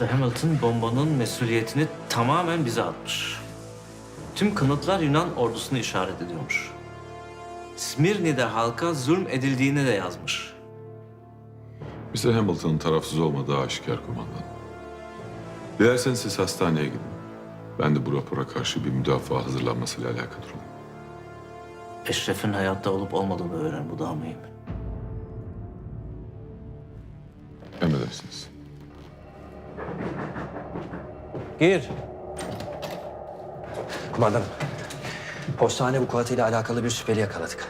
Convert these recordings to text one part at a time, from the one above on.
Mr. Hamilton bombanın mesuliyetini tamamen bize atmış. Tüm kanıtlar Yunan ordusunu işaret ediyormuş. Smirni'de halka zulm edildiğini de yazmış. Mr. Hamilton'ın tarafsız olmadığı aşikar kumandan. Dilerseniz siz hastaneye gidin. Ben de bu rapora karşı bir müdafaa hazırlanmasıyla alakadar olayım. Eşref'in hayatta olup olmadığını öğren bu daha mühim. Emredersiniz. Gir. Kumandanım. Postane vukuatıyla alakalı bir şüpheli yakaladık.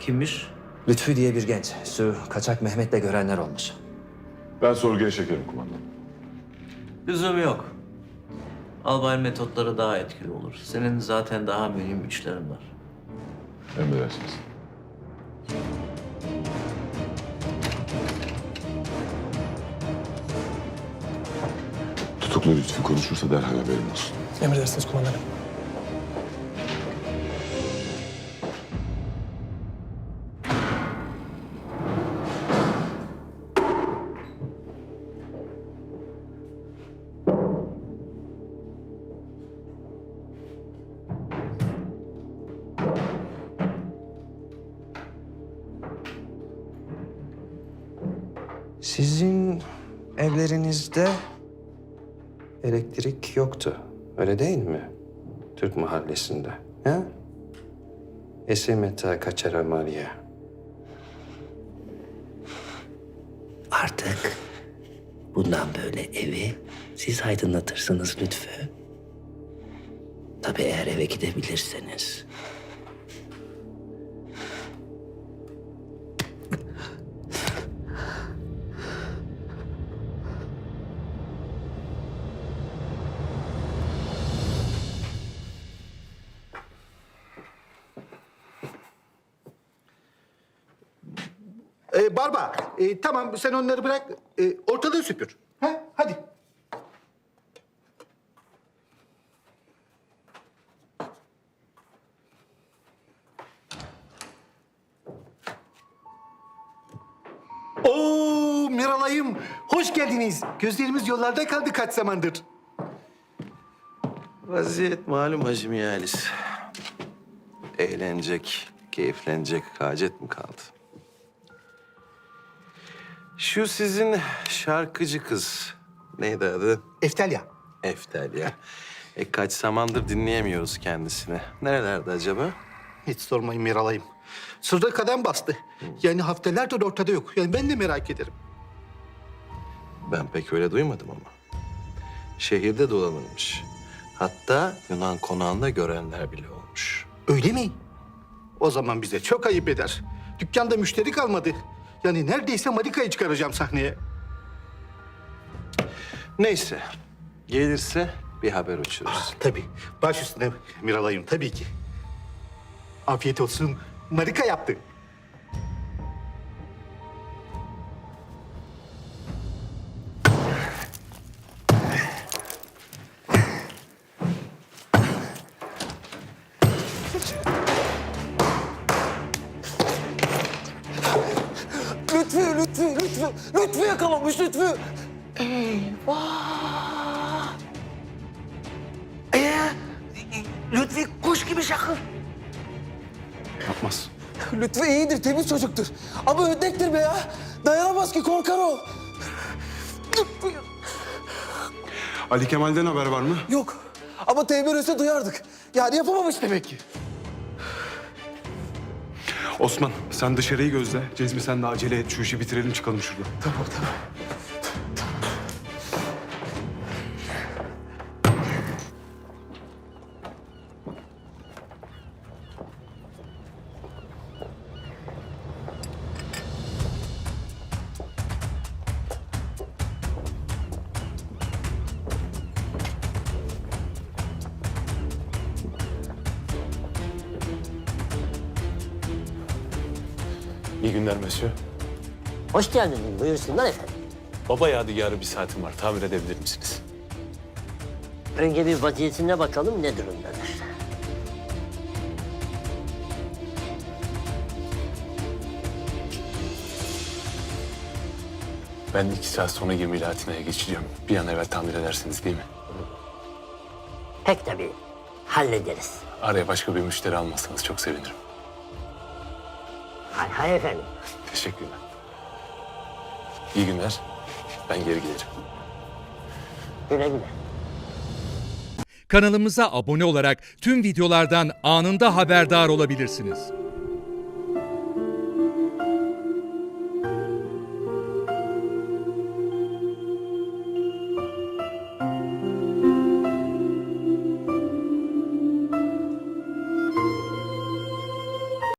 Kimmiş? Lütfü diye bir genç. Su kaçak Mehmet'le görenler olmuş. Ben sorguya çekerim kumandan. Lüzum yok. Albay metotları daha etkili olur. Senin zaten daha mühim işlerin var. Emredersiniz. Tutuklu Lütfi konuşursa derhal haberim olsun. Emredersiniz kumandanım. Sizin evlerinizde elektrik yoktu. Öyle değil mi? Türk mahallesinde. Ha? Esemeta kaçara Maria. Artık bundan böyle evi siz aydınlatırsınız Lütfü. Tabii eğer eve gidebilirseniz. Ee, Barba, e, tamam sen onları bırak, e, ortalığı süpür. Ha? Hadi. Oo Miralay'ım, hoş geldiniz. Gözlerimiz yollarda kaldı kaç zamandır. Vaziyet malum Hacı Mihalis. Eğlenecek, keyiflenecek hacet mi kaldı? Şu sizin şarkıcı kız, neydi adı? Eftelya, Eftelya. E kaç zamandır dinleyemiyoruz kendisini. Nerelerde acaba? hiç sormayın Miralay'ım. Sırra kadem bastı. Yani haftalardır ortada yok. Yani ben de merak ederim. Ben pek öyle duymadım ama. Şehirde dolanılmış. Hatta Yunan konağında görenler bile olmuş. Öyle mi? O zaman bize çok ayıp eder. Dükkanda müşteri kalmadı. Yani neredeyse Marika'yı çıkaracağım sahneye. Neyse, gelirse bir haber uçururuz. Tabii. Baş üstüne Miralay'ım tabii ki. Afiyet olsun. Marika yaptı. Lütfü, Lütfü, Lütfü. Lütfü yakalamış Lütfü. Ee, Lütfi kuş gibi şakır. Yapmaz. Lütfü iyidir, temiz çocuktur. Ama ödektir be ya. Dayanamaz ki, korkar o. Lütfü. Ali Kemal'den haber var mı? Yok. Ama Teğmen duyardık. Yani yapamamış demek ki. Osman sen dışarıyı gözle. Cezmi sen de acele et şu işi bitirelim çıkalım şuradan. Tamam, tamam. İyi günler Mesut. Hoş geldin. Buyursunlar efendim. Baba yadigarı bir saatim var. Tamir edebilir misiniz? Önce bir vaziyetine bakalım ne durumdadır. Ben iki saat sonra gemiyle Atina'ya geçeceğim. Bir an evvel tamir edersiniz değil mi? Pek tabii. Hallederiz. Araya başka bir müşteri almazsanız çok sevinirim. Hay hay efendim. Teşekkürler. İyi günler. Ben geri giderim. Güle güle. Kanalımıza abone olarak tüm videolardan anında haberdar olabilirsiniz.